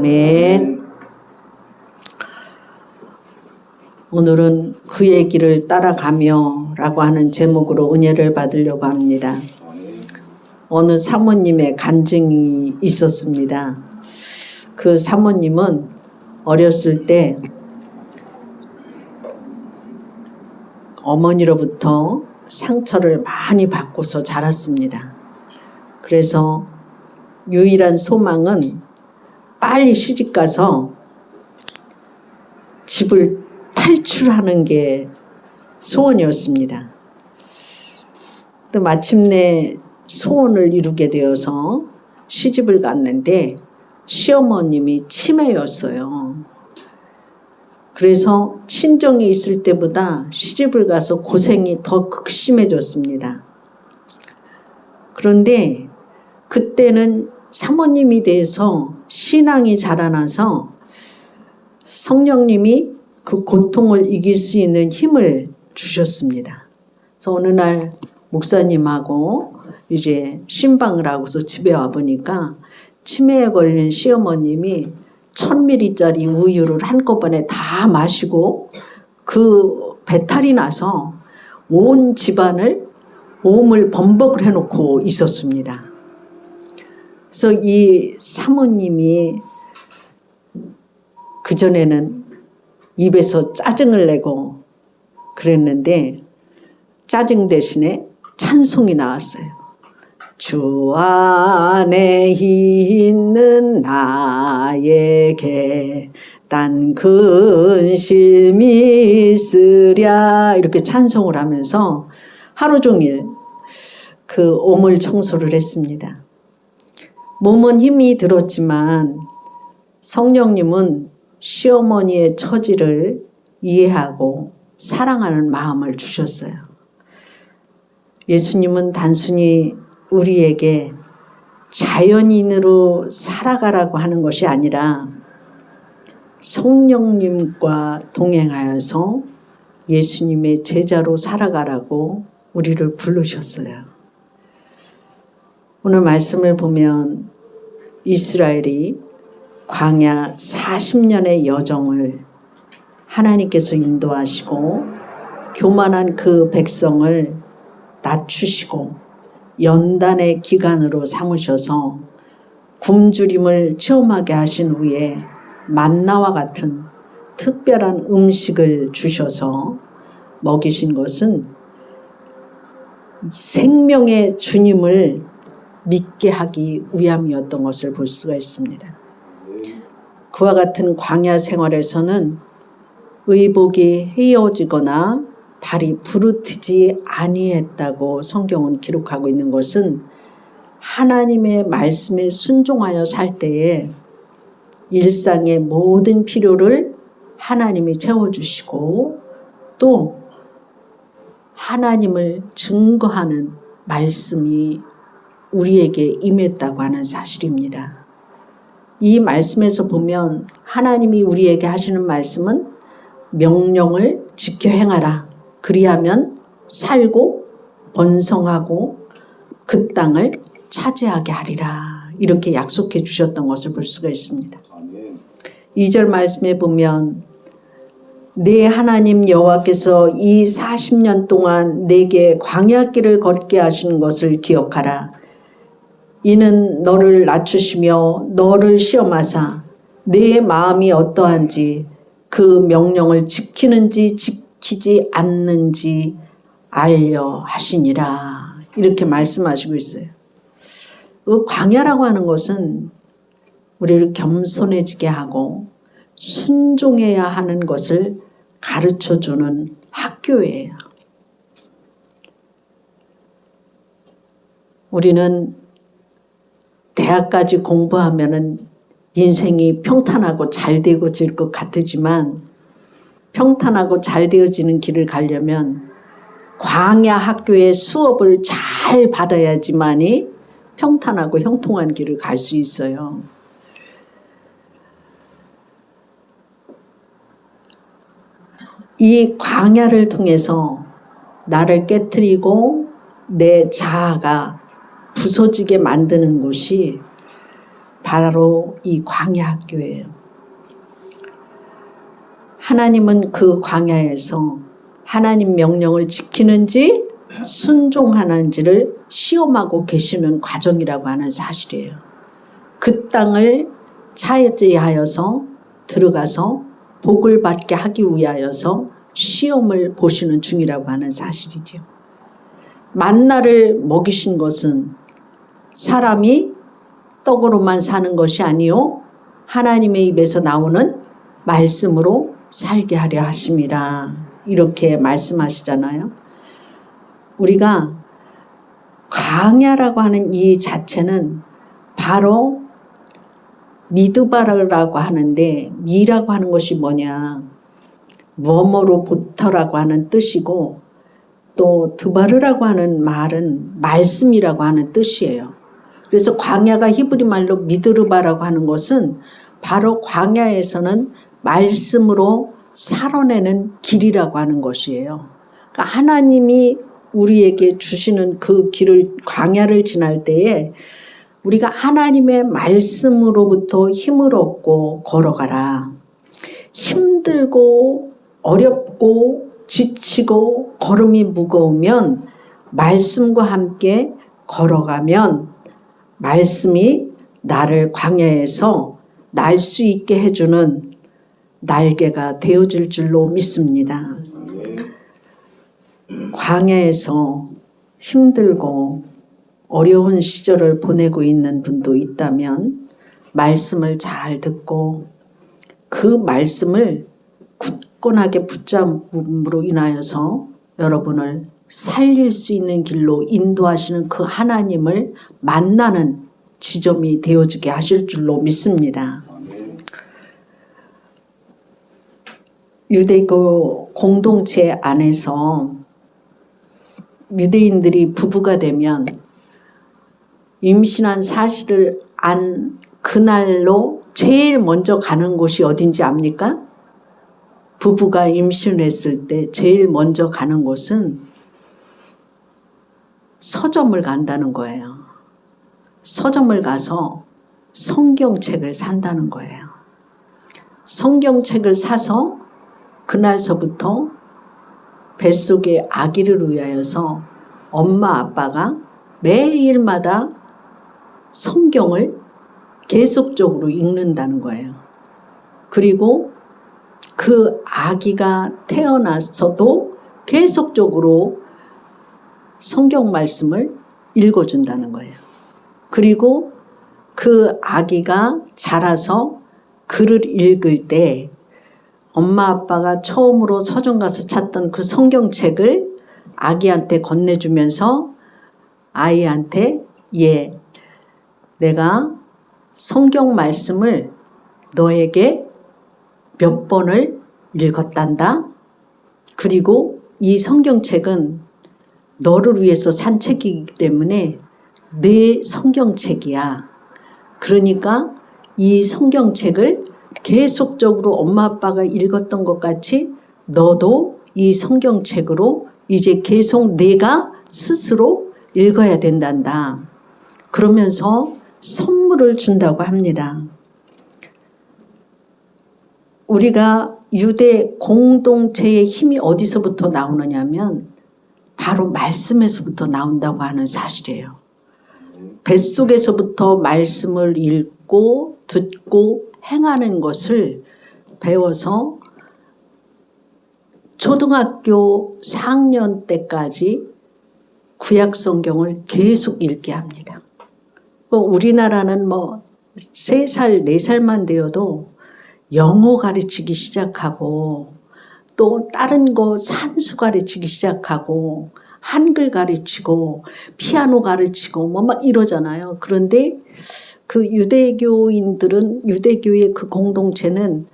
아멘. 오늘은 그의 길을 따라가며 라고 하는 제목으로 은혜를 받으려고 합니다. 어느 사모님의 간증이 있었습니다. 그 사모님은 어렸을 때 어머니로부터 상처를 많이 받고서 자랐습니다. 그래서 유일한 소망은 빨리 시집 가서 집을 탈출하는 게 소원이었습니다. 또 마침내 소원을 이루게 되어서 시집을 갔는데 시어머님이 치매였어요. 그래서 친정이 있을 때보다 시집을 가서 고생이 더 극심해졌습니다. 그런데 그때는 사모님이 돼서 신앙이 자라나서 성령님이 그 고통을 이길 수 있는 힘을 주셨습니다. 그래서 어느 날 목사님하고 이제 신방을 하고서 집에 와 보니까 치매에 걸린 시어머님이 1000ml짜리 우유를 한꺼번에 다 마시고 그 배탈이 나서 온 집안을 몸을 범벅을 해놓고 있었습니다. 그래서 이 사모님이 그전에는 입에서 짜증을 내고 그랬는데 짜증 대신에 찬송이 나왔어요. 주 안에 있는 나에게 딴 근심이 있으랴 이렇게 찬송을 하면서 하루 종일 그 오물 청소를 했습니다. 몸은 힘이 들었지만 성령님은 시어머니의 처지를 이해하고 사랑하는 마음을 주셨어요. 예수님은 단순히 우리에게 자연인으로 살아가라고 하는 것이 아니라 성령님과 동행하여서 예수님의 제자로 살아가라고 우리를 부르셨어요. 오늘 말씀을 보면 이스라엘이 광야 40년의 여정을 하나님께서 인도하시고 교만한 그 백성을 낮추시고 연단의 기간으로 삼으셔서 굶주림을 체험하게 하신 후에 만나와 같은 특별한 음식을 주셔서 먹이신 것은 생명의 주님을 믿게 하기 위함이었던 것을 볼 수가 있습니다. 그와 같은 광야 생활에서는 의복이 헤어지거나 발이 부르트지 아니했다고 성경은 기록하고 있는 것은 하나님의 말씀에 순종하여 살 때에 일상의 모든 필요를 하나님이 채워주시고 또 하나님을 증거하는 말씀이 우리에게 임했다고 하는 사실입니다. 이 말씀에서 보면 하나님이 우리에게 하시는 말씀은 명령을 지켜 행하라. 그리하면 살고 번성하고 그 땅을 차지하게 하리라. 이렇게 약속해 주셨던 것을 볼 수가 있습니다. 2절 말씀에 보면 내 하나님 여호와께서 이 40년 동안 내게 광야 길을 걷게 하신 것을 기억하라. 이는 너를 낮추시며 너를 시험하사 내 마음이 어떠한지 그 명령을 지키는지 지키지 않는지 알려 하시니라. 이렇게 말씀하시고 있어요. 그 광야라고 하는 것은 우리를 겸손해지게 하고 순종해야 하는 것을 가르쳐 주는 학교예요. 우리는 대학까지 공부하면은 인생이 평탄하고 잘 되어질 것 같지만 평탄하고 잘 되어지는 길을 가려면 광야 학교의 수업을 잘 받아야지만이 평탄하고 형통한 길을 갈 수 있어요. 이 광야를 통해서 나를 깨뜨리고 내 자아가 부서지게 만드는 것이 바로 이 광야 학교예요. 하나님은 그 광야에서 하나님 명령을 지키는지 순종하는지를 시험하고 계시는 과정이라고 하는 사실이에요. 그 땅을 차지하여서 들어가서 복을 받게 하기 위하여서 시험을 보시는 중이라고 하는 사실이죠. 만나를 먹이신 것은 사람이 떡으로만 사는 것이 아니요 하나님의 입에서 나오는 말씀으로 살게 하려 하심이라 이렇게 말씀하시잖아요. 우리가 광야라고 하는 이 자체는 바로 미드바라고 하는데 미라고 하는 것이 뭐냐 뭐뭐로부터라고 하는 뜻이고 또 드바르라고 하는 말은 말씀이라고 하는 뜻이에요. 그래서 광야가 히브리 말로 미드르바라고 하는 것은 바로 광야에서는 말씀으로 살아내는 길이라고 하는 것이에요. 그러니까 하나님이 우리에게 주시는 그 길을 광야를 지날 때에 우리가 하나님의 말씀으로부터 힘을 얻고 걸어가라. 힘들고 어렵고 지치고 걸음이 무거우면 말씀과 함께 걸어가면 말씀이 나를 광야에서 날 수 있게 해주는 날개가 되어질 줄로 믿습니다. 광야에서 힘들고 어려운 시절을 보내고 있는 분도 있다면 말씀을 잘 듣고 그 말씀을 굳건하게 붙잡음으로 인하여서 여러분을 살릴 수 있는 길로 인도하시는 그 하나님을 만나는 지점이 되어지게 하실 줄로 믿습니다. 유대교 공동체 안에서 유대인들이 부부가 되면 임신한 사실을 안 그날로 제일 먼저 가는 곳이 어딘지 압니까? 부부가 임신했을 때 제일 먼저 가는 곳은 서점을 간다는 거예요. 서점을 가서 성경책을 산다는 거예요. 성경책을 사서 그날서부터 뱃속에 아기를 위하여서 엄마 아빠가 매일마다 성경을 계속적으로 읽는다는 거예요. 그리고 그 아기가 태어나서도 계속적으로 성경 말씀을 읽어준다는 거예요. 그리고 그 아기가 자라서 글을 읽을 때 엄마 아빠가 처음으로 서점 가서 찾던 그 성경책을 아기한테 건네주면서 아이한테 예, 내가 성경 말씀을 너에게 몇 번을 읽었단다. 그리고 이 성경책은 너를 위해서 산 책이기 때문에 내 성경책이야. 그러니까 이 성경책을 계속적으로 엄마 아빠가 읽었던 것 같이 너도 이 성경책으로 이제 계속 내가 스스로 읽어야 된단다. 그러면서 선물을 준다고 합니다. 우리가 유대 공동체의 힘이 어디서부터 나오느냐면 바로 말씀에서부터 나온다고 하는 사실이에요. 뱃속에서부터 말씀을 읽고 듣고 행하는 것을 배워서 초등학교 4학년 때까지 구약 성경을 계속 읽게 합니다. 뭐 우리나라는 뭐 3살, 4살만 되어도 영어 가르치기 시작하고 또 다른 거 산수 가르치기 시작하고 한글 가르치고 피아노 가르치고 뭐 막 이러잖아요. 그런데 그 유대교인들은 유대교의 그 공동체는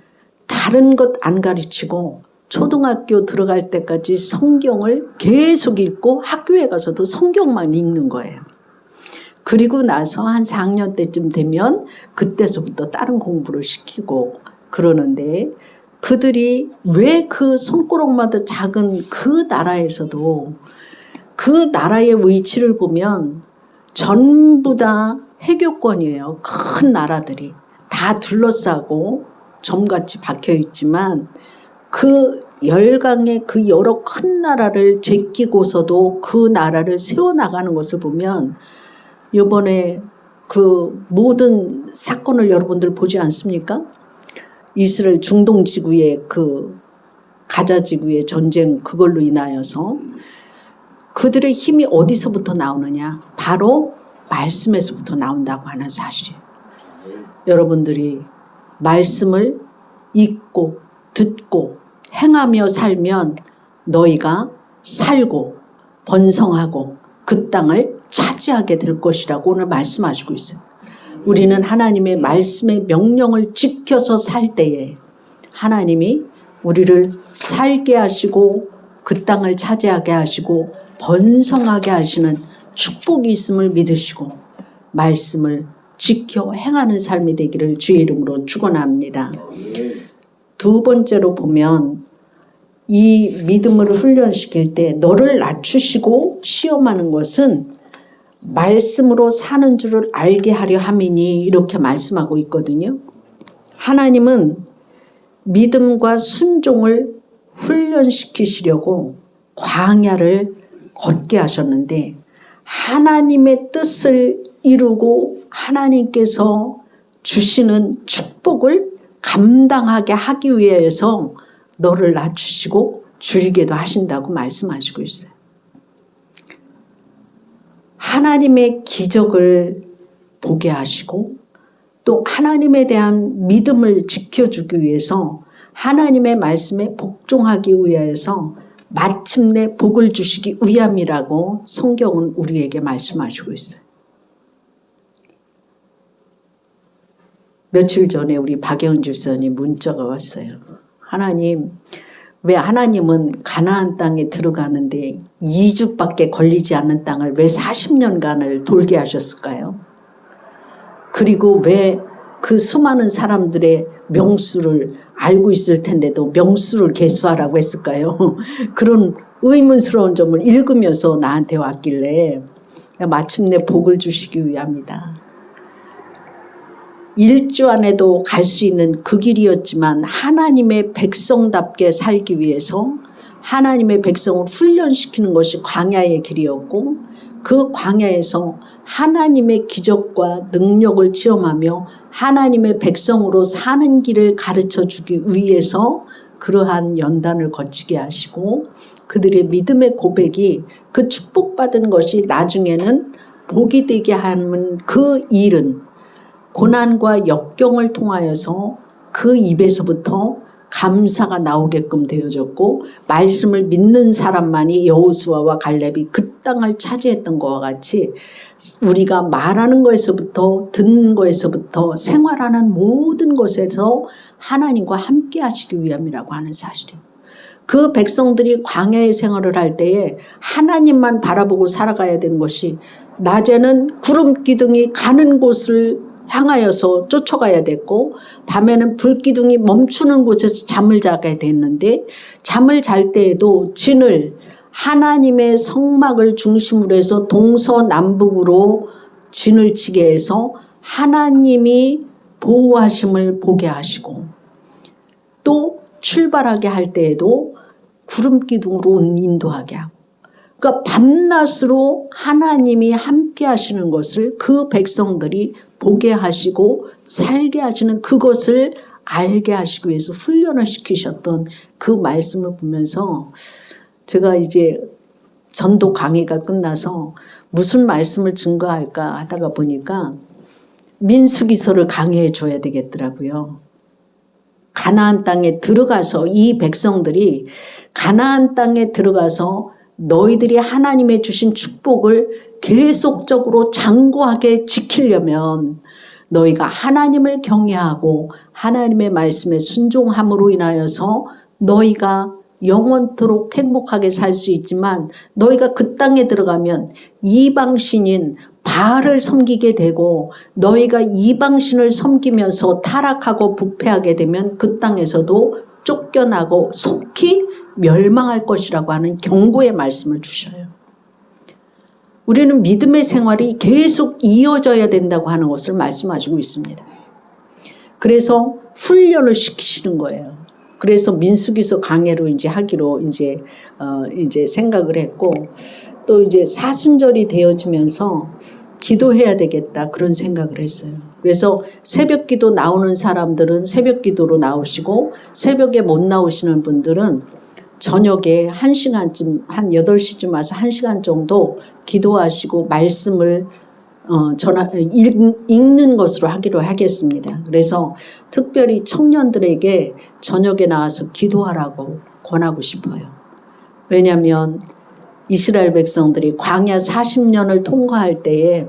다른 것 안 가르치고 초등학교 들어갈 때까지 성경을 계속 읽고 학교에 가서도 성경만 읽는 거예요. 그리고 나서 한 4학년 때쯤 되면 그때서부터 다른 공부를 시키고 그러는데 그들이 왜 그 손가락마다 작은 그 나라에서도 그 나라의 위치를 보면 전부 다 해교권이에요. 큰 나라들이 다 둘러싸고 점같이 박혀 있지만 그 열강의 그 여러 큰 나라를 제끼고서도 그 나라를 세워 나가는 것을 보면 이번에 그 모든 사건을 여러분들 보지 않습니까? 이스라엘 중동 지구의 그 가자 지구의 전쟁 그걸로 인하여서 그들의 힘이 어디서부터 나오느냐? 바로 말씀에서부터 나온다고 하는 사실이에요. 여러분들이 말씀을 읽고 듣고 행하며 살면 너희가 살고 번성하고 그 땅을 차지하게 될 것이라고 오늘 말씀하시고 있어요. 우리는 하나님의 말씀의 명령을 지켜서 살 때에 하나님이 우리를 살게 하시고 그 땅을 차지하게 하시고 번성하게 하시는 축복이 있음을 믿으시고 말씀을 지켜 행하는 삶이 되기를 주의 이름으로 축원합니다. 두 번째로 보면 이 믿음을 훈련시킬 때 너를 낮추시고 시험하는 것은 말씀으로 사는 줄을 알게 하려 함이니 이렇게 말씀하고 있거든요. 하나님은 믿음과 순종을 훈련시키시려고 광야를 걷게 하셨는데 하나님의 뜻을 이루고 하나님께서 주시는 축복을 감당하게 하기 위해서 너를 낮추시고 줄이게도 하신다고 말씀하시고 있어요. 하나님의 기적을 보게 하시고 또 하나님에 대한 믿음을 지켜주기 위해서 하나님의 말씀에 복종하기 위해서 마침내 복을 주시기 위함이라고 성경은 우리에게 말씀하시고 있어요. 며칠 전에 우리 박영은 집사님 문자가 왔어요. 하나님, 왜 하나님은 가나안 땅에 들어가는데 2주밖에 걸리지 않는 땅을 왜 40년간을 돌게 하셨을까요? 그리고 왜 그 수많은 사람들의 명수를 알고 있을 텐데도 명수를 개수하라고 했을까요? 그런 의문스러운 점을 읽으면서 나한테 왔길래 마침내 복을 주시기 위함이다. 일주 안에도 갈 수 있는 그 길이었지만 하나님의 백성답게 살기 위해서 하나님의 백성을 훈련시키는 것이 광야의 길이었고 그 광야에서 하나님의 기적과 능력을 체험하며 하나님의 백성으로 사는 길을 가르쳐 주기 위해서 그러한 연단을 거치게 하시고 그들의 믿음의 고백이 그 축복받은 것이 나중에는 복이 되게 하는 그 일은 고난과 역경을 통하여서 그 입에서부터 감사가 나오게끔 되어졌고 말씀을 믿는 사람만이 여호수아와 갈렙이 그 땅을 차지했던 것과 같이 우리가 말하는 것에서부터 듣는 것에서부터 생활하는 모든 것에서 하나님과 함께 하시기 위함이라고 하는 사실이에요. 그 백성들이 광야의 생활을 할 때에 하나님만 바라보고 살아가야 되는 것이 낮에는 구름 기둥이 가는 곳을 향하여서 쫓아가야 됐고 밤에는 불기둥이 멈추는 곳에서 잠을 자게 됐는데 잠을 잘 때에도 진을 하나님의 성막을 중심으로 해서 동서남북으로 진을 치게 해서 하나님이 보호하심을 보게 하시고 또 출발하게 할 때에도 구름 기둥으로 인도하게 하고 그러니까 밤낮으로 하나님이 함께 하시는 것을 그 백성들이 보게 하시고 살게 하시는 그것을 알게 하시기 위해서 훈련을 시키셨던 그 말씀을 보면서 제가 이제 전도 강의가 끝나서 무슨 말씀을 증거할까 하다가 보니까 민수기서를 강의해 줘야 되겠더라고요. 가나안 땅에 들어가서 이 백성들이 가나안 땅에 들어가서 너희들이 하나님의 주신 축복을 계속적으로 장구하게 지키려면 너희가 하나님을 경외하고 하나님의 말씀에 순종함으로 인하여서 너희가 영원토록 행복하게 살 수 있지만 너희가 그 땅에 들어가면 이방신인 바알을 섬기게 되고 너희가 이방신을 섬기면서 타락하고 부패하게 되면 그 땅에서도 쫓겨나고 속히 멸망할 것이라고 하는 경고의 말씀을 주셔요. 우리는 믿음의 생활이 계속 이어져야 된다고 하는 것을 말씀하시고 있습니다. 그래서 훈련을 시키시는 거예요. 그래서 민수기서 강해로 이제 하기로 이제 어 이제 생각을 했고 또 이제 사순절이 되어지면서 기도해야 되겠다 그런 생각을 했어요. 그래서 새벽 기도 나오는 사람들은 새벽 기도로 나오시고 새벽에 못 나오시는 분들은 저녁에 한 시간쯤 한 8시쯤 와서 한 시간 정도 기도하시고 말씀을 어, 전화, 읽, 읽는 것으로 하기로 하겠습니다. 그래서 특별히 청년들에게 저녁에 나와서 기도하라고 권하고 싶어요. 왜냐하면 이스라엘 백성들이 광야 40년을 통과할 때에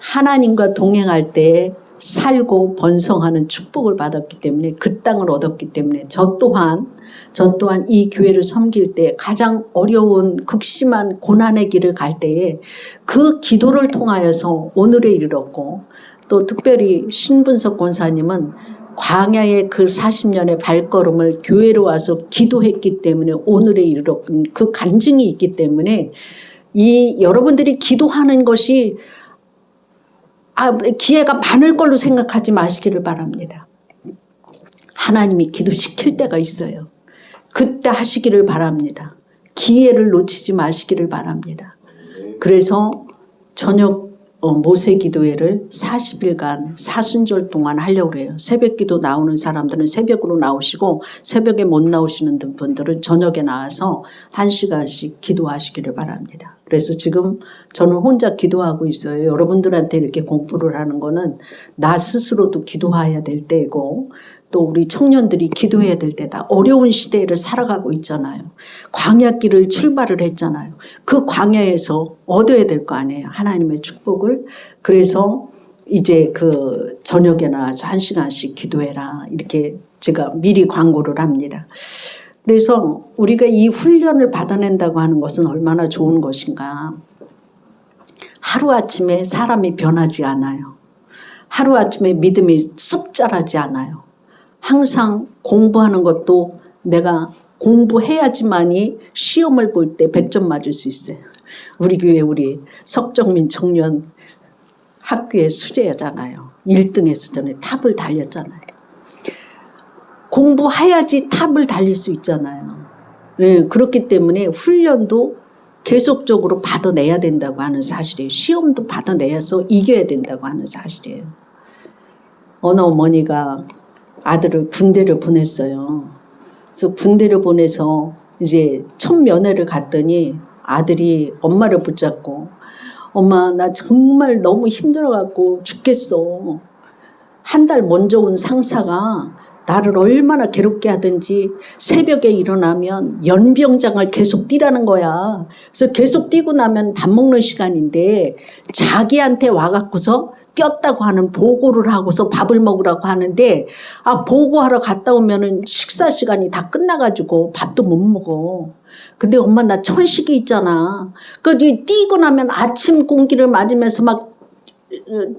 하나님과 동행할 때에 살고 번성하는 축복을 받았기 때문에 그 땅을 얻었기 때문에 저 또한 저 또한 이 교회를 섬길 때 가장 어려운 극심한 고난의 길을 갈 때에 그 기도를 통하여서 오늘에 이르렀고 또 특별히 신분석 권사님은 광야의 그 40년의 발걸음을 교회로 와서 기도했기 때문에 오늘에 이르렀고 그 간증이 있기 때문에 이 여러분들이 기도하는 것이 아, 기회가 많을 걸로 생각하지 마시기를 바랍니다. 하나님이 기도시킬 때가 있어요. 그때 하시기를 바랍니다. 기회를 놓치지 마시기를 바랍니다. 그래서 저녁 어, 모세 기도회를 40일간 사순절 동안 하려고 해요. 새벽 기도 나오는 사람들은 새벽으로 나오시고 새벽에 못 나오시는 분들은 저녁에 나와서 한 시간씩 기도하시기를 바랍니다. 그래서 지금 저는 혼자 기도하고 있어요. 여러분들한테 이렇게 공부를 하는 거는 나 스스로도 기도해야 될 때이고 또 우리 청년들이 기도해야 될 때다. 어려운 시대를 살아가고 있잖아요. 광야길을 출발을 했잖아요. 그 광야에서 얻어야 될 거 아니에요. 하나님의 축복을. 그래서 이제 그 저녁에 나와서 한 시간씩 기도해라. 이렇게 제가 미리 광고를 합니다. 그래서 우리가 이 훈련을 받아낸다고 하는 것은 얼마나 좋은 것인가. 하루아침에 사람이 변하지 않아요. 하루아침에 믿음이 쑥 자라지 않아요. 항상 공부하는 것도 내가 공부해야지만이 시험을 볼 때 100점 맞을 수 있어요. 우리 교회 우리 석정민 청년 학교의 수재잖아요. 1등 했었잖아요. 탑을 달렸잖아요. 공부해야지 탑을 달릴 수 있잖아요. 네, 그렇기 때문에 훈련도 계속적으로 받아내야 된다고 하는 사실이에요. 시험도 받아내서 이겨야 된다고 하는 사실이에요. 어느 어머니가 아들을 군대를 보냈어요. 그래서 군대를 보내서 이제 첫 면회를 갔더니 아들이 엄마를 붙잡고 엄마 나 정말 너무 힘들어갖고 죽겠어. 한 달 먼저 온 상사가 나를 얼마나 괴롭게 하든지 새벽에 일어나면 연병장을 계속 뛰라는 거야. 그래서 계속 뛰고 나면 밥 먹는 시간인데 자기한테 와갖고서 뛰었다고 하는 보고를 하고서 밥을 먹으라고 하는데 아 보고하러 갔다 오면은 식사 시간이 다 끝나가지고 밥도 못 먹어. 근데 엄마 나 천식이 있잖아. 그 뛰고 나면 아침 공기를 맞으면서 막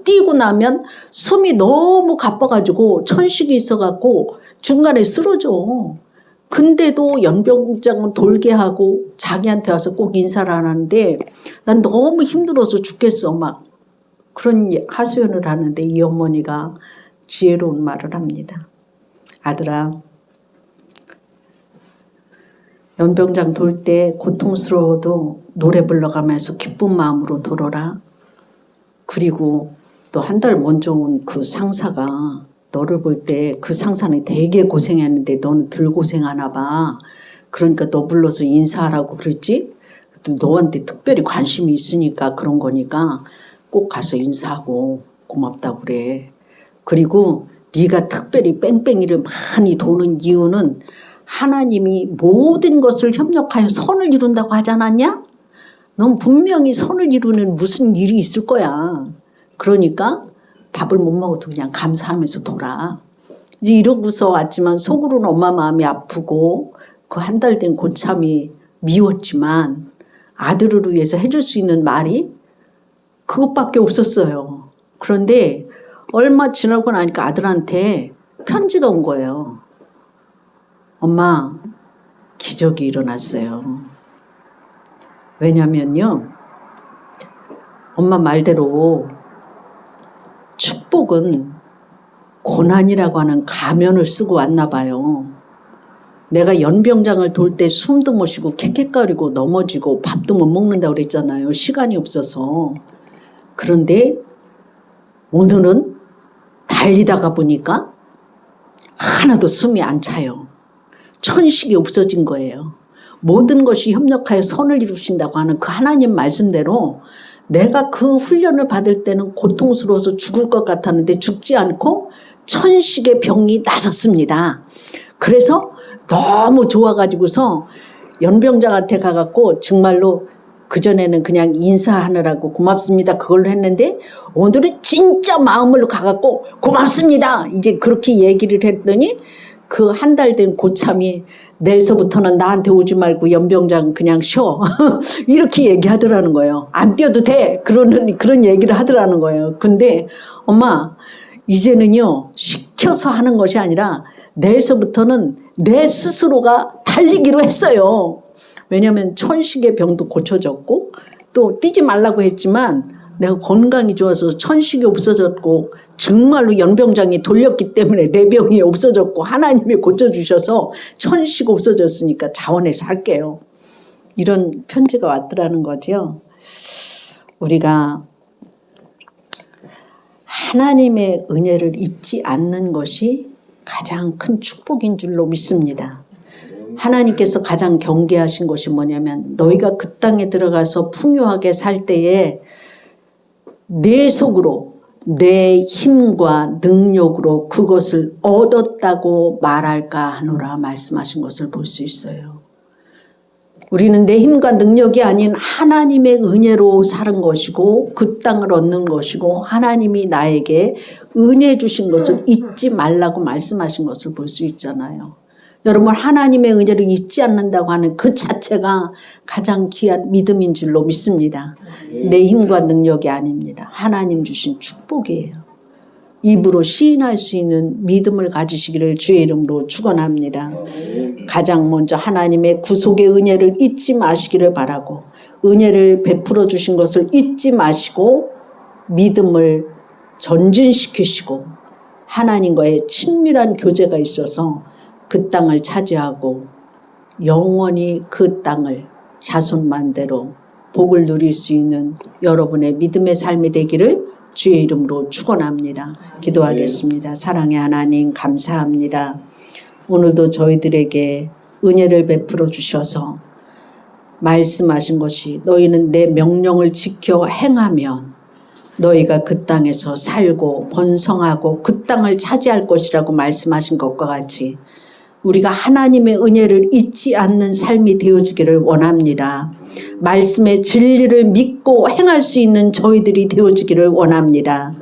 뛰고 나면 숨이 너무 가빠가지고 천식이 있어갖고 중간에 쓰러져. 근데도 연병장은 돌게 하고 자기한테 와서 꼭 인사를 안 하는데 난 너무 힘들어서 죽겠어 막 그런 하소연을 하는데 이 어머니가 지혜로운 말을 합니다. 아들아 연병장 돌 때 고통스러워도 노래 불러가면서 기쁜 마음으로 돌아라. 그리고 또 한 달 먼저 온 그 상사가 너를 볼 때 그 상사는 되게 고생했는데 너는 덜 고생하나 봐. 그러니까 너 불러서 인사하라고 그랬지? 또 너한테 특별히 관심이 있으니까 그런 거니까 꼭 가서 인사하고 고맙다고 그래. 그리고 네가 특별히 뺑뺑이를 많이 도는 이유는 하나님이 모든 것을 협력하여 선을 이룬다고 하지 않았냐? 넌 분명히 선을 이루는 무슨 일이 있을 거야. 그러니까 밥을 못 먹어도 그냥 감사하면서 돌아. 이제 이러고서 왔지만 속으로는 엄마 마음이 아프고 그 한 달 된 고참이 미웠지만 아들을 위해서 해줄 수 있는 말이 그것밖에 없었어요. 그런데 얼마 지나고 나니까 아들한테 편지가 온 거예요. 엄마, 기적이 일어났어요. 왜냐면요. 엄마 말대로 축복은 고난이라고 하는 가면을 쓰고 왔나 봐요. 내가 연병장을 돌 때 숨도 못 쉬고 캑캑거리고 넘어지고 밥도 못 먹는다고 그랬잖아요. 시간이 없어서. 그런데 오늘은 달리다가 보니까 하나도 숨이 안 차요. 천식이 없어진 거예요. 모든 것이 협력하여 선을 이루신다고 하는 그 하나님 말씀대로 내가 그 훈련을 받을 때는 고통스러워서 죽을 것 같았는데 죽지 않고 천식의 병이 나섰습니다. 그래서 너무 좋아가지고서 연병장한테 가갖고 정말로 그전에는 그냥 인사하느라고 고맙습니다. 그걸로 했는데 오늘은 진짜 마음으로 가갖고 고맙습니다. 이제 그렇게 얘기를 했더니 그 한 달 된 고참이 내일서부터는 나한테 오지 말고 연병장 그냥 쉬어. 이렇게 얘기하더라는 거예요. 안 뛰어도 돼. 그러는, 그런 얘기를 하더라는 거예요. 근데 엄마, 이제는요, 시켜서 하는 것이 아니라 내일서부터는 내 스스로가 달리기로 했어요. 왜냐하면 천식의 병도 고쳐졌고 또 뛰지 말라고 했지만 내가 건강이 좋아서 천식이 없어졌고 정말로 연병장이 돌렸기 때문에 내 병이 없어졌고 하나님이 고쳐주셔서 천식 없어졌으니까 자원해서 할게요. 이런 편지가 왔더라는 거죠. 우리가 하나님의 은혜를 잊지 않는 것이 가장 큰 축복인 줄로 믿습니다. 하나님께서 가장 경계하신 것이 뭐냐면 너희가 그 땅에 들어가서 풍요하게 살 때에 내 속으로 내 힘과 능력으로 그것을 얻었다고 말할까 하노라 말씀하신 것을 볼 수 있어요. 우리는 내 힘과 능력이 아닌 하나님의 은혜로 사는 것이고 그 땅을 얻는 것이고 하나님이 나에게 은혜 주신 것을 잊지 말라고 말씀하신 것을 볼 수 있잖아요. 여러분 하나님의 은혜를 잊지 않는다고 하는 그 자체가 가장 귀한 믿음인 줄로 믿습니다. 내 힘과 능력이 아닙니다. 하나님 주신 축복이에요. 입으로 시인할 수 있는 믿음을 가지시기를 주의 이름으로 축원합니다. 가장 먼저 하나님의 구속의 은혜를 잊지 마시기를 바라고 은혜를 베풀어 주신 것을 잊지 마시고 믿음을 전진시키시고 하나님과의 친밀한 교제가 있어서 그 땅을 차지하고 영원히 그 땅을 자손만대로 복을 누릴 수 있는 여러분의 믿음의 삶이 되기를 주의 이름으로 축원합니다. 기도하겠습니다. 사랑의 하나님 감사합니다. 오늘도 저희들에게 은혜를 베풀어 주셔서 말씀하신 것이 너희는 내 명령을 지켜 행하면 너희가 그 땅에서 살고 번성하고 그 땅을 차지할 것이라고 말씀하신 것과 같이 우리가 하나님의 은혜를 잊지 않는 삶이 되어지기를 원합니다. 말씀의 진리를 믿고 행할 수 있는 저희들이 되어지기를 원합니다.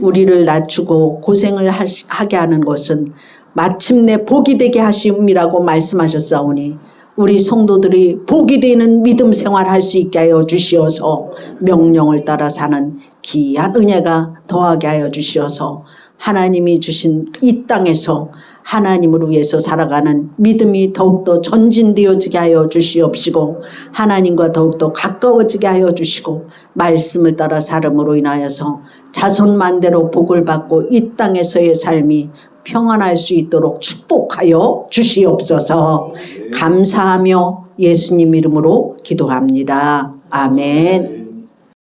우리를 낮추고 고생을 하게 하는 것은 마침내 복이 되게 하심이라고 말씀하셨사오니 우리 성도들이 복이 되는 믿음 생활할 수 있게 하여 주시어서 명령을 따라 사는 귀한 은혜가 더하게 하여 주시어서 하나님이 주신 이 땅에서 하나님을 위해서 살아가는 믿음이 더욱더 전진되어지게 하여 주시옵시고 하나님과 더욱더 가까워지게 하여 주시고 말씀을 따라 살음으로 인하여서 자손만대로 복을 받고 이 땅에서의 삶이 평안할 수 있도록 축복하여 주시옵소서 감사하며 예수님 이름으로 기도합니다. 아멘.